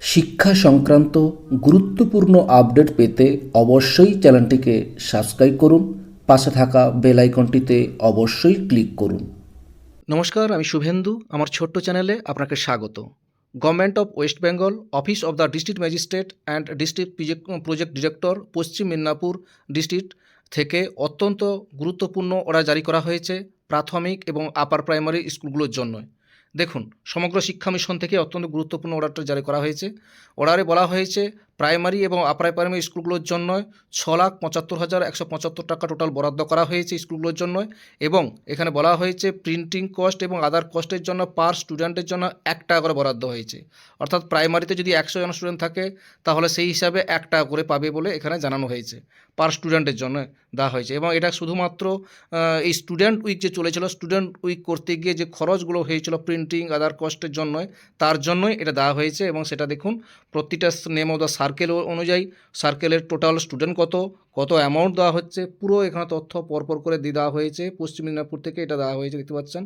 শিক্ষা সংক্রান্ত গুরুত্বপূর্ণ আপডেট পেতে অবশ্যই চ্যানেলটিকে সাবস্ক্রাইব করুন, পাশে থাকা বেল আইকনটিতে অবশ্যই ক্লিক করুন। নমস্কার, আমি শুভেন্দু, আমার ছোট্ট চ্যানেলে আপনাকে স্বাগত। Government of West Bengal office of the district magistrate and district project director Paschim Medinipur district থেকে অত্যন্ত গুরুত্বপূর্ণ অর্ডার জারি করা হয়েছে প্রাথমিক এবং আপার প্রাইমারি স্কুলগুলোর জন্য দেখুন সমগ্র শিক্ষা মিশন থেকে অত্যন্ত গুরুত্বপূর্ণ অর্ডারটা জারি করা হয়েছে। অর্ডারে বলা হয়েছে প্রাইমারি এবং আপার প্রাইমারি স্কুলগুলোর জন্য ছ লাখ পঁচাত্তর হাজার একশো পঁচাত্তর টাকা টোটাল বরাদ্দ করা হয়েছে স্কুলগুলোর জন্য এবং এখানে বলা হয়েছে প্রিন্টিং কস্ট এবং আদার কস্টের জন্য পার স্টুডেন্টের জন্য এক টাকা করে বরাদ্দ হয়েছে। অর্থাৎ প্রাইমারিতে যদি একশো জন স্টুডেন্ট থাকে, তাহলে সেই হিসাবে এক টাকা করে পাবে বলে এখানে জানানো হয়েছে পার স্টুডেন্টের জন্য দেওয়া হয়েছে। এবং এটা শুধুমাত্র এই স্টুডেন্ট উইক যে চলেছিল স্টুডেন্ট উইক করতে গিয়ে যে খরচগুলো হয়েছিল প্রিন্টিং আদার কস্টের জন্য তার জন্যই এটা দেওয়া হয়েছে এবং সেটা দেখুন, প্রতিটা নেম অফ দ্য সার্কেল অনুযায়ী সার্কেলের টোটাল স্টুডেন্ট কত কত অ্যামাউন্ট দেওয়া হচ্ছে, পুরো এখানে তথ্য পরপর করে দিয়ে দেওয়া হয়েছে, পশ্চিম মেদিনীপুর থেকে এটা দেওয়া হয়েছে, দেখতে পাচ্ছেন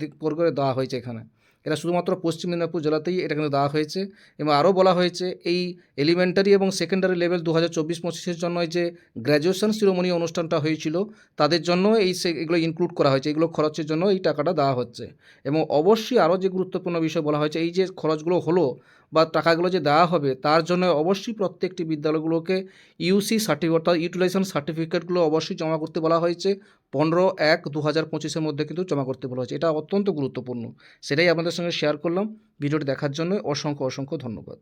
দিক, পর করে দেওয়া হয়েছে এখানে। এটা শুধুমাত্র পশ্চিম মেদিনীপুর জেলাতেই এটা কিন্তু দেওয়া হয়েছে, এবং আরও বলা হয়েছে, এই এলিমেন্টারি এবং সেকেন্ডারি লেভেল দু হাজার চব্বিশ পঁচিশের জন্য যে গ্র্যাজুয়েশন শিরোমণি অনুষ্ঠানটা হয়েছিল, তাদের জন্য এই এগুলো ইনক্লুড করা হয়েছে, এগুলো খরচের জন্য এই টাকাটা দেওয়া হচ্ছে। এবং অবশ্যই আরও যে গুরুত্বপূর্ণ বিষয় বলা হয়েছে, এই যে খরচগুলো হলো বা টাকাগুলো যে দেওয়া হবে, তার জন্য অবশ্যই প্রত্যেকটি বিদ্যালয়গুলোকে ইউসি সার্টিফিকেট অর্থাৎ ইউটিলাইজেশন সার্টিফিকেটগুলো অবশ্যই জমা করতে বলা হয়েছে। পনেরো এক দু হাজার পঁচিশের মধ্যে কিন্তু জমা করতে বলা হয়েছে। এটা অত্যন্ত গুরুত্বপূর্ণ। সেটাই আপনাদের সঙ্গে শেয়ার করলাম। ভিডিওটি দেখার জন্য অসংখ্য অসংখ্য ধন্যবাদ।